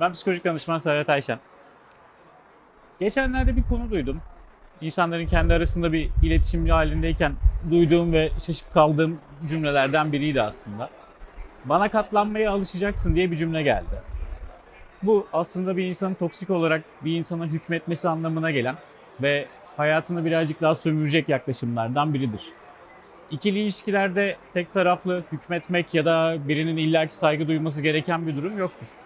Ben psikolojik danışman Serhat Ayşen. Geçenlerde bir konu duydum. İnsanların kendi arasında bir iletişim halindeyken duyduğum ve şaşıp kaldığım cümlelerden biriydi aslında. Bana katlanmaya alışacaksın diye bir cümle geldi. Bu aslında bir insanın toksik olarak bir insana hükmetmesi anlamına gelen ve hayatını birazcık daha sömürecek yaklaşımlardan biridir. İkili ilişkilerde tek taraflı hükmetmek ya da birinin illaki saygı duyması gereken bir durum yoktur.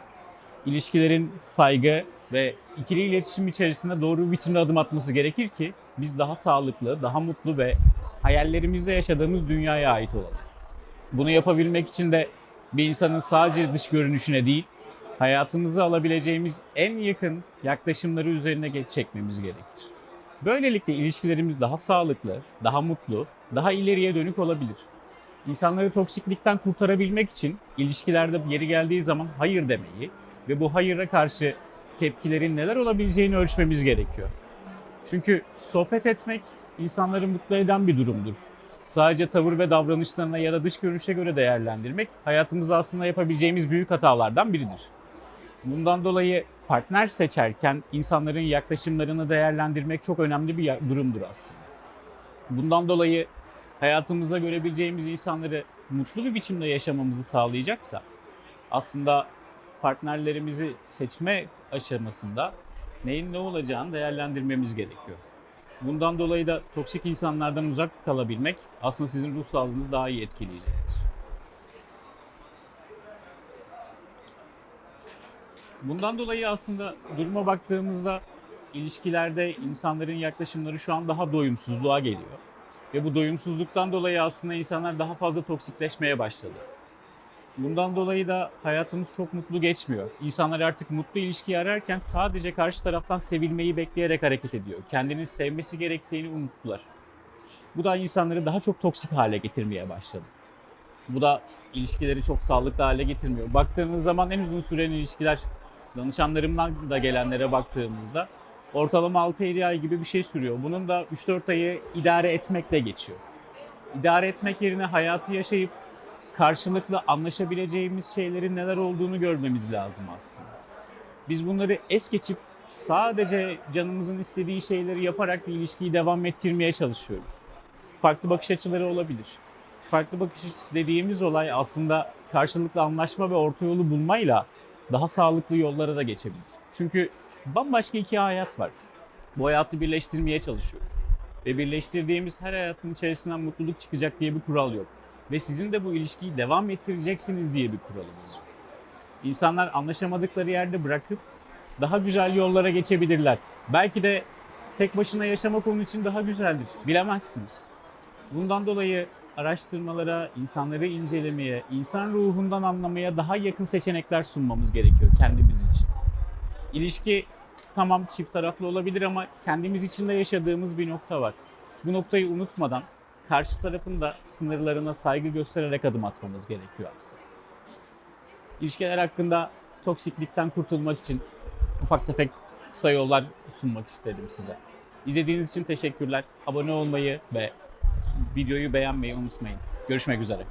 İlişkilerin saygı ve ikili iletişim içerisinde doğru bir biçimde adım atması gerekir ki biz daha sağlıklı, daha mutlu ve hayallerimizde yaşadığımız dünyaya ait olalım. Bunu yapabilmek için de bir insanın sadece dış görünüşüne değil, hayatımızı alabileceğimiz en yakın yaklaşımları üzerine çekmemiz gerekir. Böylelikle ilişkilerimiz daha sağlıklı, daha mutlu, daha ileriye dönük olabilir. İnsanları toksiklikten kurtarabilmek için ilişkilerde yeri geldiği zaman hayır demeyi ve bu hayıra karşı tepkilerin neler olabileceğini ölçmemiz gerekiyor. Çünkü sohbet etmek insanları mutlu eden bir durumdur. Sadece tavır ve davranışlarına ya da dış görünüşe göre değerlendirmek hayatımızda aslında yapabileceğimiz büyük hatalardan biridir. Bundan dolayı partner seçerken insanların yaklaşımlarını değerlendirmek çok önemli bir durumdur aslında. Bundan dolayı hayatımızda görebileceğimiz insanları mutlu bir biçimde yaşamamızı sağlayacaksa aslında partnerlerimizi seçme aşamasında neyin ne olacağını değerlendirmemiz gerekiyor. Bundan dolayı da toksik insanlardan uzak kalabilmek aslında sizin ruh sağlığınızı daha iyi etkileyecektir. Bundan dolayı aslında duruma baktığımızda ilişkilerde insanların yaklaşımları şu an daha doyumsuzluğa geliyor. Ve bu doyumsuzluktan dolayı aslında insanlar daha fazla toksikleşmeye başladı. Bundan dolayı da hayatımız çok mutlu geçmiyor. İnsanlar artık mutlu ilişkiyi ararken sadece karşı taraftan sevilmeyi bekleyerek hareket ediyor. Kendini sevmesi gerektiğini unuttular. Bu da insanları daha çok toksik hale getirmeye başladı. Bu da ilişkileri çok sağlıklı hale getirmiyor. Baktığınız zaman en uzun süren ilişkiler danışanlarımdan da gelenlere baktığımızda ortalama 6-7 ay gibi bir şey sürüyor. Bunun da 3-4 ayı idare etmekle geçiyor. İdare etmek yerine hayatı yaşayıp karşılıklı anlaşabileceğimiz şeylerin neler olduğunu görmemiz lazım aslında. Biz bunları es geçip sadece canımızın istediği şeyleri yaparak bir ilişkiyi devam ettirmeye çalışıyoruz. Farklı bakış açıları olabilir. Farklı bakış açısı dediğimiz olay aslında karşılıklı anlaşma ve orta yolu bulmayla daha sağlıklı yollara da geçebilir. Çünkü bambaşka iki hayat var. Bu hayatı birleştirmeye çalışıyoruz. Ve birleştirdiğimiz her hayatın içerisinden mutluluk çıkacak diye bir kural yok. Ve sizin de bu ilişkiyi devam ettireceksiniz diye bir kuralımız var. İnsanlar anlaşamadıkları yerde bırakıp daha güzel yollara geçebilirler. Belki de tek başına yaşamak onun için daha güzeldir. Bilemezsiniz. Bundan dolayı araştırmalara, insanları incelemeye, insan ruhundan anlamaya daha yakın seçenekler sunmamız gerekiyor kendimiz için. İlişki tamam çift taraflı olabilir ama kendimiz için de yaşadığımız bir nokta var. Bu noktayı unutmadan karşı tarafın da sınırlarına saygı göstererek adım atmamız gerekiyor aslında. İlişkiler hakkında toksiklikten kurtulmak için ufak tefek kısa yollar sunmak istedim size. İzlediğiniz için teşekkürler. Abone olmayı ve videoyu beğenmeyi unutmayın. Görüşmek üzere.